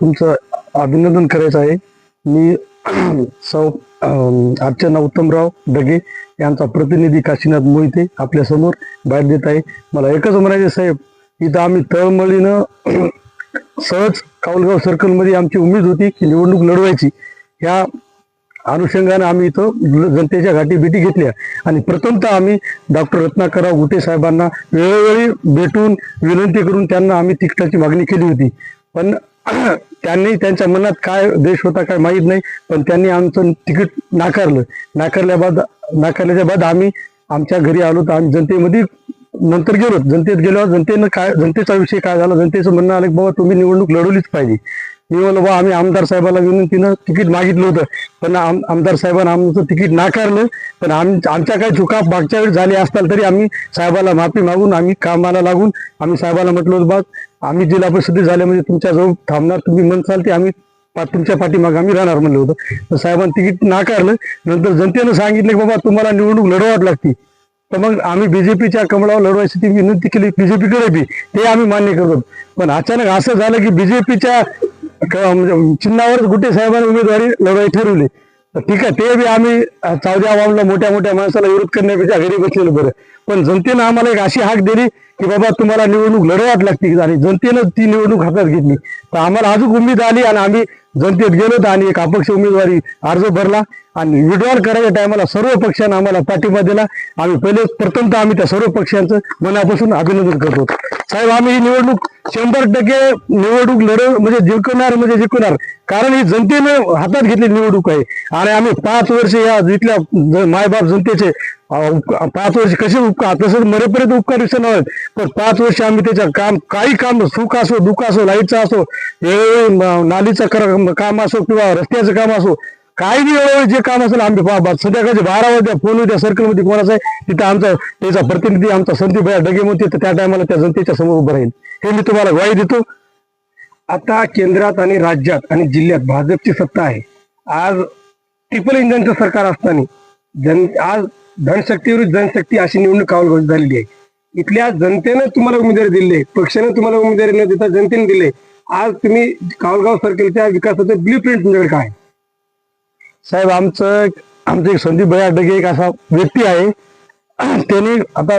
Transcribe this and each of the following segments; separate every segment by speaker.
Speaker 1: तुमचं अभिनंदन करायचं आहे. मी सौ अर्चना उत्तमराव डगे यांचा प्रतिनिधी काशीनाथ मोहिते आपल्यासमोर बाहेर देत आहे. मला एकच म्हणायचे साहेब इथं आम्ही तळमळीनं सहज कावलगाव सर्कलमध्ये आमची उमेद होती की निवडणूक लढवायची. ह्या अनुषंगाने आम्ही इथं जनतेच्या गाठी भेटी घेतल्या. आणि प्रथमतः आम्ही डॉक्टर रत्नाकरराव गुटे साहेबांना वेळोवेळी भेटून विनंती करून त्यांना आम्ही तिकटाची मागणी केली होती. पण त्यांनी त्यांच्या मनात काय देश होता काय माहीत नाही पण त्यांनी आमचं तिकीट नाकारलं. नाकारल्या बाद नाकारल्याच्या बाद आम्ही आमच्या घरी आलो तर आम्ही जनतेमध्ये नंतर गेलो जनतेत गेल्यावर जनतेनं काय जनतेचा विषय काय झाला? जनतेचं म्हणणं आलं की बाबा तुम्ही निवडणूक लढवलीच पाहिजे. मी म्हणलो बा आम्ही आमदार साहेबाला विनंतीनं तिकीट मागितलं होतं. पण आम आमदार साहेबांना आमचं तिकीट नाकारलं. पण आम आमच्या काही चुका मागच्या वेळी झाली असताल तरी आम्ही साहेबाला माफी मागून आम्ही कामाला लागून आम्ही साहेबाला म्हटलं होतं बा आम्ही जिल्हा परिषदेत झाले म्हणजे तुमच्याजवळ थांबणार तुम्ही म्हणसाल ते आम्ही तुमच्या पाठीमागे आम्ही राहणार म्हणलं होतं. तर साहेबांनी तिकीट नाकारलं. नंतर जनतेनं सांगितलं की बाबा तुम्हाला निवडणूक लढवावी लागते. तर मग आम्ही बीजेपीच्या कमळावर लढवायची ती विनंती केली. बीजेपीकडे बी ते आम्ही मान्य करतो. पण अचानक असं झालं की बीजेपीच्या म्हणजे चिन्हावरच गुट्टे साहेबांनी उमेदवारी लढवाई ठरवली. ठीक आहे ते बी आम्ही अं, आवामला मोठ्या मोठ्या माणसाला विरोध करण्यापेक्षा घरी बसलेलं बरं. पण जनतेनं आम्हाला एक अशी हाक दिली की बाबा तुम्हाला निवडणूक लढवाच लागते. आणि जनतेनं ती निवडणूक हातात घेतली. तर आम्हाला अजून उमेद आली आणि आम्ही जनतेत गेलो होतो आणि एक अपक्ष उमेदवारी अर्ज भरला आणि विड्रॉल करायच्या टायमाला सर्व पक्षांना आम्हाला पाठिंबा दिला. आम्ही पहिले प्रथमतः आम्ही त्या सर्व पक्षांचं मनापासून अभिनंदन करतो साहेब आम्ही ही निवडणूक शंभर टक्के निवडणूक लढव म्हणजे जिंकणार म्हणजे जिंकणार. कारण ही जनतेनं हातात घेतली निवडणूक आहे. आणि आम्ही पाच वर्ष या जिथल्या मायबाप जनतेचे पाच वर्ष कसे उपकार तसंच मरेपर्यंत उपकार दिसत आहेत. पण पाच वर्ष आम्ही त्याच्या काम काही काम सुख असो दुःख असो लाईटचं असो वेळोवेळी नालीचं काम असो किंवा रस्त्याचं काम असो काही बी वेळोवेळी जे काम असेल आम्ही पा- संध्याकाळचे बारा वाजता फोन होत्या सर्कलमध्ये कोणाचा आहे तिथं आमचा त्याचा प्रतिनिधी आमचा संदीप भैया डगे म्हणते तर त्या टायमाला त्या जनतेच्या समोर उभं राहील. हे मी तुम्हाला ग्वाही देतो. आता केंद्रात आणि राज्यात आणि जिल्ह्यात भाजपची सत्ता आहे. आज ट्रिपल इंजनचं सरकार असताना जन आज धनशक्ती विरुद्ध जनशक्ती अशी निवडणूक घोषित झालेली आहे. इथल्या जनतेनं तुम्हाला उमेदवारी दिले पक्षाने पक्षानं तुम्हाला उमेदवारी न देता जनतेने दिले आज तुम्ही कावलगाव सर्कलच्या विकासाचं ब्ल्यू प्रिंट तुमच्याकडे काय साहेब आमचं आमचं एक संदीप भैया अडगे एक असा व्यक्ती आहे. त्याने आता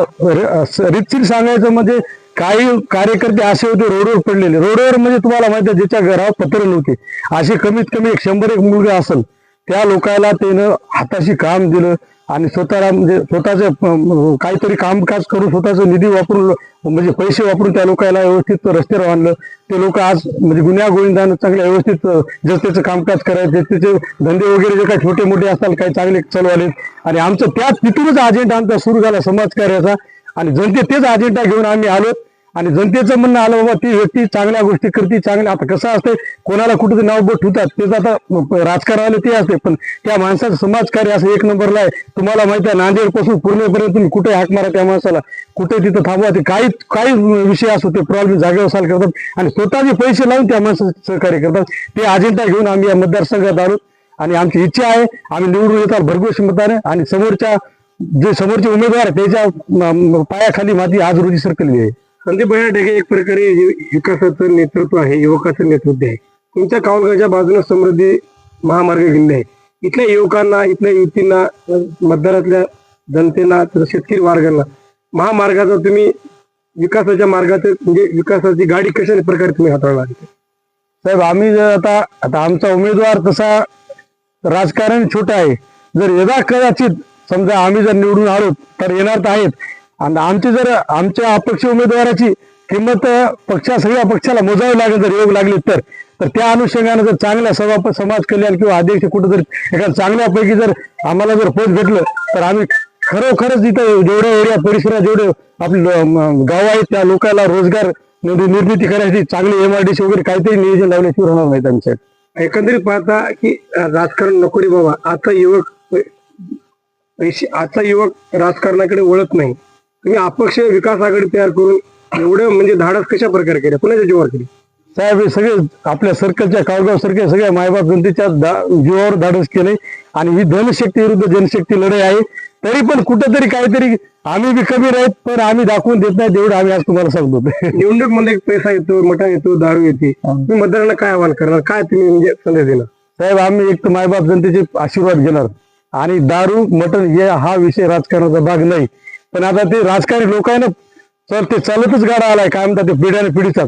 Speaker 1: रितशीर सांगायचं म्हणजे काही कार्यकर्ते असे होते रोडवर पडलेले. रोडवर म्हणजे तुम्हाला माहिती आहे ज्याच्या घरावर पत्र नव्हते. असे कमीत कमी एक शंभर एक मुलगा असेल. त्या लोकाला त्यानं हाताशी काम दिलं. आणि स्वतःला म्हणजे स्वतःचं काहीतरी कामकाज करून स्वतःचं निधी वापरून म्हणजे पैसे वापरून त्या लोकांना व्यवस्थित रस्त्यावर आणलं. ते लोक आज म्हणजे गुन्ह्या गोविंदानं चांगल्या व्यवस्थित जनतेचं कामकाज करायचे. त्याचे धंदे वगैरे जे काही छोटे मोठे असतात काही चांगले चालवाले आणि आमचं त्याच तिथूनच अजेंडा आमचा सुरू झाला समाजकार्याचा. आणि जनते तेच अजेंडा घेऊन आम्ही आलो. आणि जनतेचं म्हणणं आलं बाबा ती व्यक्ती चांगल्या गोष्टी करते चांगल्या. आता कसं असते कोणाला कुठं नाव बोट होतात तेच आता राजकारणाला ते असते पण त्या माणसाचं समाजकार्य असं एक नंबरला आहे. तुम्हाला माहिती आहे नांदेडपासून पूर्णेपर्यंत तुम्ही कुठे हाक मारा त्या माणसाला? कुठे तिथं थांबवा ते काही काही विषय असो ते प्रॉब्लेम जागेवर साल करतात आणि स्वतःचे पैसे लावून त्या माणसाचं सहकार्य करतात. ते अजेंडा घेऊन आम्ही या मतदारसंघात आलो आणि आमची इच्छा आहे आम्ही निवडून येतात भरघोष मताने आणि समोरच्या जे समोरचे उमेदवार त्याच्या पायाखाली माती आज रोजी सरकली आहे. संदीप भैया ढगे एक प्रकारे विकासाचं नेतृत्व आहे युवकाचं नेतृत्व आहे. तुमच्या कावलगावच्या बाजूने समृद्धी महामार्ग गेले आहे. इथल्या युवकांना इथल्या युवतींना मतदारातल्या जनतेला तर शेतकरी वर्गांना महामार्गाचा तुम्ही विकासाच्या मार्गात म्हणजे विकासाची गाडी कशा प्रकारे तुम्ही हाताळणार? साहेब आम्ही जर आता आता आमचा उमेदवार तसा राजकारण छोटा आहे. जर यदा कदाचित समजा आम्ही जर निवडून आलो तर येणार तर आहेत. आणि आमची जर आमच्या अपक्ष उमेदवाराची किंमत पक्षा सगळ्या पक्षाला मोजावी लागेल जर योग लागली तर तर त्या अनुषंगाने जर चांगल्या सभा समाज कल्याण किंवा अध्यक्ष कुठं जर एका चांगल्यापैकी जर आम्हाला जर पोच भेटलं तर आम्ही खरोखरच इथं जेवढ्या एरिया परिसरात जेवढे आपले गाव आहेत त्या लोकांना रोजगार निर्मिती करायची चांगली एमआरडीसी वगैरे काहीतरी नियोजन लावल्याशिवाय होणार नाहीत आमच्या एकंदरीत पाहता की राजकारण नको रे बाबा. आता युवक पैसे आता युवक राजकारणाकडे वळत नाही. तुम्ही अपक्ष विकास आघाडी तयार करून एवढं म्हणजे धाडस कशा प्रकारे केलं कुणाच्या जीवावर केली? साहेब हे सगळे आपल्या सर्कलच्या काळगाव सारख्या सगळ्या मायबाप जनतेच्या जीवावर धाडस केले आणि ही धनशक्ती विरुद्ध जनशक्ती लढाई आहे. तरी पण कुठंतरी काहीतरी आम्ही बी कमी राहत पण आम्ही दाखवून देत नाही तेवढं आम्ही आज तुम्हाला सांगतो.
Speaker 2: निवडणूकमध्ये पैसा येतो मटण येतो दारू येते. तुम्ही मतदारांना काय आव्हान करणार? काय तुम्ही म्हणजे संदेश देणार?
Speaker 1: साहेब आम्ही एक तर मायबाप जनतेचे आशीर्वाद घेणार. आणि दारू मटण हे हा विषय राजकारणाचा भाग नाही. पण आता ते राजकारणी लोक आहे ना तर ते चालतच गाडा आलाय काय म्हणतात ते पिढ्याने पिढीचा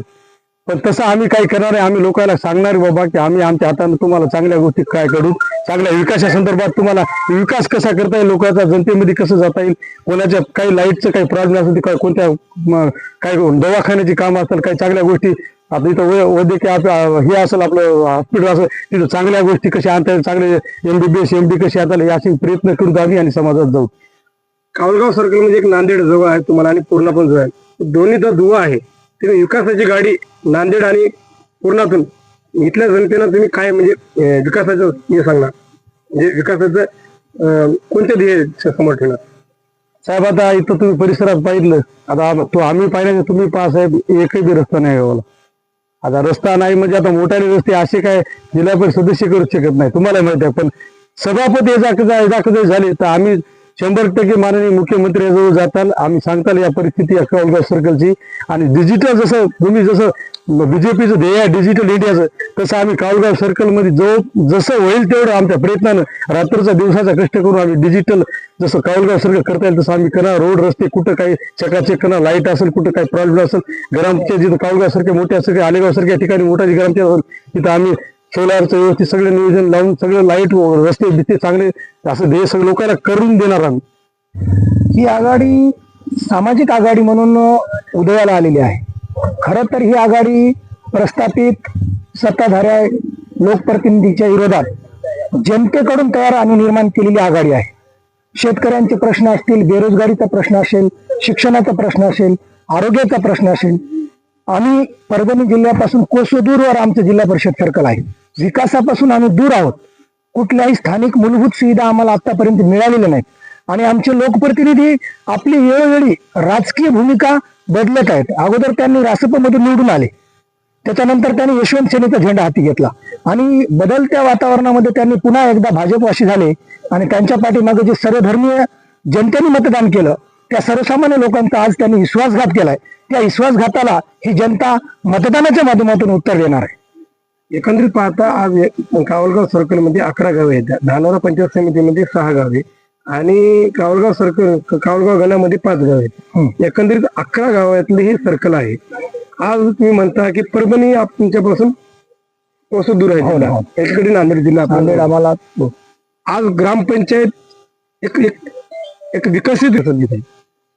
Speaker 1: पण तसं आम्ही काही करणार आहे आम्ही लोकांना सांगणार बाबा की आम्ही आमच्या हाताने तुम्हाला चांगल्या गोष्टी काय करू चांगल्या विकासासंदर्भात तुम्हाला विकास कसा करता येईल लोकांचा जनतेमध्ये कसं जाता येईल कोणाच्या काही लाईटचं काही प्रॉब्लेम असेल काय कोणत्या काही दवाखान्याची कामं असतील काही चांगल्या गोष्टी आता इथं वैद्यकीय हे असेल आपलं हॉस्पिटल असेल तिथं चांगल्या गोष्टी कशा आणता येईल चांगले एमबीबीएस एमडी कशी आणता येईल प्रयत्न करू आम्ही आणि समाजात जाऊ.
Speaker 2: कावलगाव सर्कल म्हणजे एक नांदेड जवळ आहे तुम्हाला आणि पूर्णा पण जवळ आहे. दोन्हीचा दुवा आहे. तुम्ही विकासाची गाडी नांदेड आणि पूर्णातून इथल्या जनतेनं तुम्ही काय म्हणजे विकासाचं हे सांगणार? म्हणजे विकासाचं कोणत्या ध्येय समोर ठेवणार?
Speaker 1: साहेब आता इथं तुम्ही परिसरात पाहिलं आता तो आम्ही पाहिलं तुम्ही पहा साहेब एकही बी रस्ता नाही गावाला. आता रस्ता नाही म्हणजे आता मोठ्याने रस्ते असे काय जिल्हा परिषद सदस्य करू शकत नाही. तुम्हाला माहिती आहे पण सभापती एजाकजा झाले तर आम्ही शंभर टक्के माननीय मुख्यमंत्र्याजवळ जाताल. आम्ही सांगताल या परिस्थिती अकरावगाव सर्कलची आणि डिजिटल जसं तुम्ही जसं बीजेपीचं ध्येय आहे डिजिटल इंडियाचं तसं आम्ही कावलगाव सर्कलमध्ये जो जसं होईल तेवढं आमच्या प्रयत्नानं रात्रीचा दिवसाचा कष्ट करून आम्ही डिजिटल जसं कावलगाव सर्कल करता येईल तसं आम्ही करा. रोड रस्ते कुठं काही चकाचक करा लाइट असेल कुठं काही प्रॉब्लेम असेल ग्रामच्या जिथं कावलगाव सारख्या मोठ्या असेल आलेगाव सारख्या ठिकाणी मोठा ग्रामच्या असेल तिथं आम्ही सोलारचं व्यवस्थित सगळं नियोजन लावून सगळं लाइट रस्ते बिस्ते चांगले असं ध्येय सगळं लोकांना करून देणार आम्ही.
Speaker 3: ही आघाडी सामाजिक आघाडी म्हणून उदयाला आलेली आहे. खरं तर ही आघाडी प्रस्थापित सत्ताधाऱ्या लोकप्रतिनिधीच्या विरोधात जनतेकडून तयार आणि निर्माण केलेली आघाडी आहे. शेतकऱ्यांचे प्रश्न असतील बेरोजगारीचा प्रश्न असेल शिक्षणाचा प्रश्न असेल आरोग्याचा प्रश्न असेल आम्ही परभणी जिल्ह्यापासून कोसोदूरवर आमचं जिल्हा परिषद सर्कल आहे. विकासापासून आम्ही दूर आहोत. कुठल्याही स्थानिक मूलभूत सुविधा आम्हाला आतापर्यंत मिळालेल्या नाहीत. आणि आमचे लोकप्रतिनिधी आपली वेळोवेळी राजकीय भूमिका बदलत आहेत. अगोदर त्यांनी रासपमधून निवडून आले. त्याच्यानंतर त्यांनी यशवंत सेनेचा झेंडा हाती घेतला. आणि बदलत्या वातावरणामध्ये त्यांनी पुन्हा एकदा भाजपवाशी झाले आणि त्यांच्या पाठीमागे जे सर्वधर्मीय जनतेने मतदान केलं त्या सर्वसामान्य लोकांचा आज त्यांनी विश्वासघात केलाय. त्या विश्वासघाताला ही जनता मतदानाच्या माध्यमातून उत्तर देणार आहे.
Speaker 2: एकंदरीत पाहता आज कावलगाव सर्कलमध्ये अकरा गावे आहेत धानोरा पंचायत समितीमध्ये सहा गावे आणि कावलगाव सर्कल कावलगाव गणामध्ये पाच गावे आहेत एकंदरीत अकरा गावातले हे सर्कल आहे आज तुम्ही म्हणता की परभणी आप- तुमच्यापासून कसं दूर आहे
Speaker 3: हो,
Speaker 2: जिल्हा.
Speaker 3: हो.
Speaker 2: एकीकडे नांदेड जिल्हा.
Speaker 3: नांदेड आम्हाला
Speaker 2: आज ग्रामपंचायत एक एक एक विकसित आहे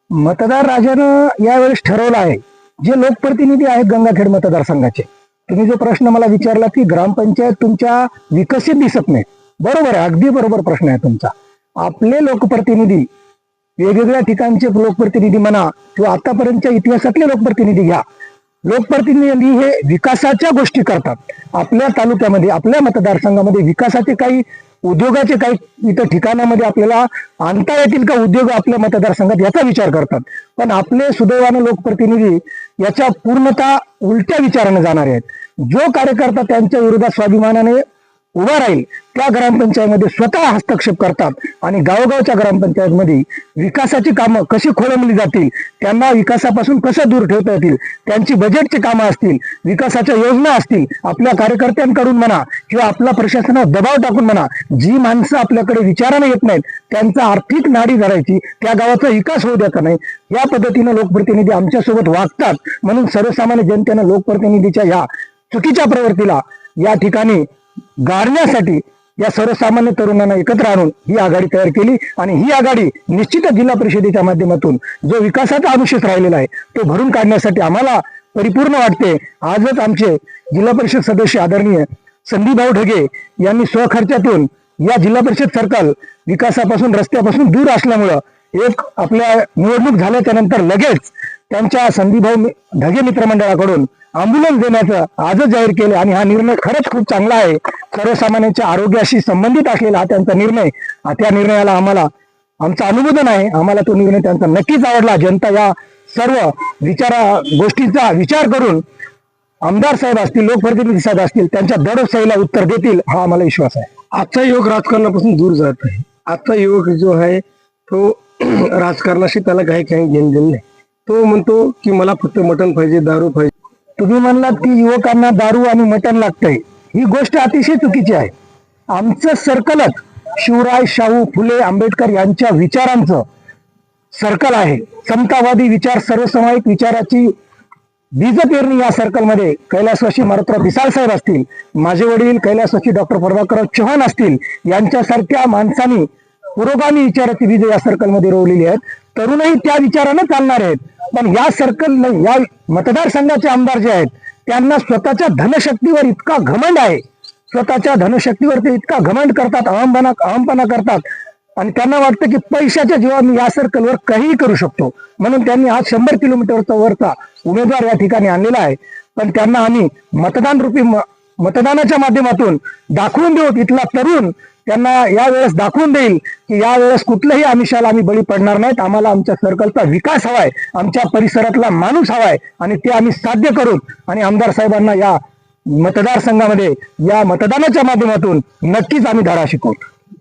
Speaker 3: मतदार राजानं यावेळेस ठरवलं आहे जे लोकप्रतिनिधी आहेत गंगाखेड मतदारसंघाचे तुम्ही जो प्रश्न मला विचारला की ग्रामपंचायत तुमच्या विकसित दिसत नाही. बरोबर आहे अगदी बरोबर प्रश्न आहे तुमचा. आपले लोकप्रतिनिधी वेगवेगळ्या ठिकाणचे लोकप्रतिनिधी म्हणा किंवा आतापर्यंतच्या इतिहासातले लोकप्रतिनिधी घ्या. लोकप्रतिनिधी हे विकासाच्या गोष्टी करतात. आपल्या तालुक्यामध्ये आपल्या मतदारसंघामध्ये विकासाचे काही उद्योगाचे काही इथं ठिकाणामध्ये आपल्याला आणता येतील का उद्योग आपल्या मतदारसंघात याचा विचार करतात. पण आपले सुदैवाने लोकप्रतिनिधी याच्या पूर्णतः उलट्या विचाराने जाणारे आहेत. जो कार्यकर्ता त्यांच्या विरोधात स्वाभिमानाने उभा राहील त्या ग्रामपंचायतमध्ये स्वतः हस्तक्षेप करतात आणि गावोगावच्या ग्रामपंचायतमध्ये विकासाची कामं कशी खोळंबली जातील त्यांना विकासापासून कसं दूर ठेवता येतील त्यांची बजेटची कामं असतील विकासाच्या योजना असतील आपल्या कार्यकर्त्यांकडून म्हणा किंवा आपल्या प्रशासनावर दबाव टाकून म्हणा जी माणसं आपल्याकडे विचाराने येत नाहीत त्यांचा आर्थिक नाडी धरायची त्या गावाचा विकास होऊ द्यायचा नाही या पद्धतीनं लोकप्रतिनिधी आमच्यासोबत वागतात. म्हणून सर्वसामान्य जनतेनं लोकप्रतिनिधीच्या या चुकीच्या प्रवृत्तीला या ठिकाणी गाडण्यासाठी या सर्वसामान्य तरुणांना एकत्र आणून ही आघाडी तयार केली. आणि ही आघाडी निश्चितच जिल्हा परिषदेच्या माध्यमातून जो विकासाचा अनुशेष राहिलेला आहे तो भरून काढण्यासाठी आम्हाला परिपूर्ण वाटते. आजच आमचे जिल्हा परिषद सदस्य आदरणीय संदीपभाऊ ढगे यांनी स्वखर्चातून या जिल्हा परिषद सर्कल विकासापासून रस्त्यापासून दूर असल्यामुळं एक आपल्या निवडणूक झाल्याच्यानंतर लगेच त्यांच्या संदीपभाऊ ढगे मित्रमंडळाकडून अँब्युलन्स देण्याचं आजच जाहीर केले आणि हा निर्णय खरंच खूप चांगला आहे. सर्वसामान्यांच्या आरोग्याशी संबंधित असलेला हा त्यांचा निर्णय. हा त्या निर्णयाला आम्हाला आमचं अनुमोदन आहे. आम्हाला तो निर्णय त्यांचा नक्कीच आवडला. जनता या सर्व विचारा गोष्टींचा विचार करून आमदार साहेब असतील लोकप्रतिनिधी साहेब असतील त्यांच्या दडोसाईला उत्तर देतील हा आम्हाला विश्वास आहे.
Speaker 2: आजचा युवक राजकारणापासून दूर जात आहे. आजचा युवक जो आहे तो राजकारणाशी त्याला काही काही घेणं देणं नाही. तो म्हणतो की मला फक्त मटण पाहिजे दारू पाहिजे.
Speaker 3: तुम्ही म्हणलात की युवकांना दारू आणि मटण लागतंय. ही गोष्ट अतिशय चुकीची आहे. आमचं सर्कलच शिवराय शाहू फुले आंबेडकर यांच्या विचारांचं सर्कल आहे. समतावादी विचार सर्वसामायिक विचाराची बीज पेरणी या सर्कलमध्ये कैलासवाशी मारुतराव बिसाल साहेब असतील माझे वडील कैलासवाशी डॉक्टर प्रभाकरराव चव्हाण असतील यांच्यासारख्या माणसांनी पुरोगामी विचाराची बीज या सर्कलमध्ये रोवलेली आहेत. तरुणही त्या विचारानं चालणार आहेत. पण या सर्कल नाही या मतदारसंघाचे आमदार जे आहेत त्यांना स्वतःच्या धनशक्तीवर इतका घमंड आहे. स्वतःच्या धनशक्तीवर ते इतका घमंड करतात अहमपणा अहमपणा करतात. आणि त्यांना वाटतं की पैशाच्या जीवा मी या सर्कलवर काहीही करू शकतो. म्हणून त्यांनी आज शंभर किलोमीटरचा वरचा उमेदवार या ठिकाणी आणलेला आहे. पण त्यांना आम्ही मतदान रूपी मतदानाच्या माध्यमातून दाखवून देऊ इथला तरुण त्यांना यावेळेस दाखवून देईल की यावेळेस कुठल्याही आमिषाला आम्ही बळी पडणार नाहीत. आम्हाला आमच्या सर्कलचा विकास हवाय आमच्या परिसरातला माणूस हवाय आणि ते आम्ही साध्य करून आणि आमदार साहेबांना या मतदारसंघामध्ये या मतदानाच्या माध्यमातून नक्कीच आम्ही धडा शिकवू.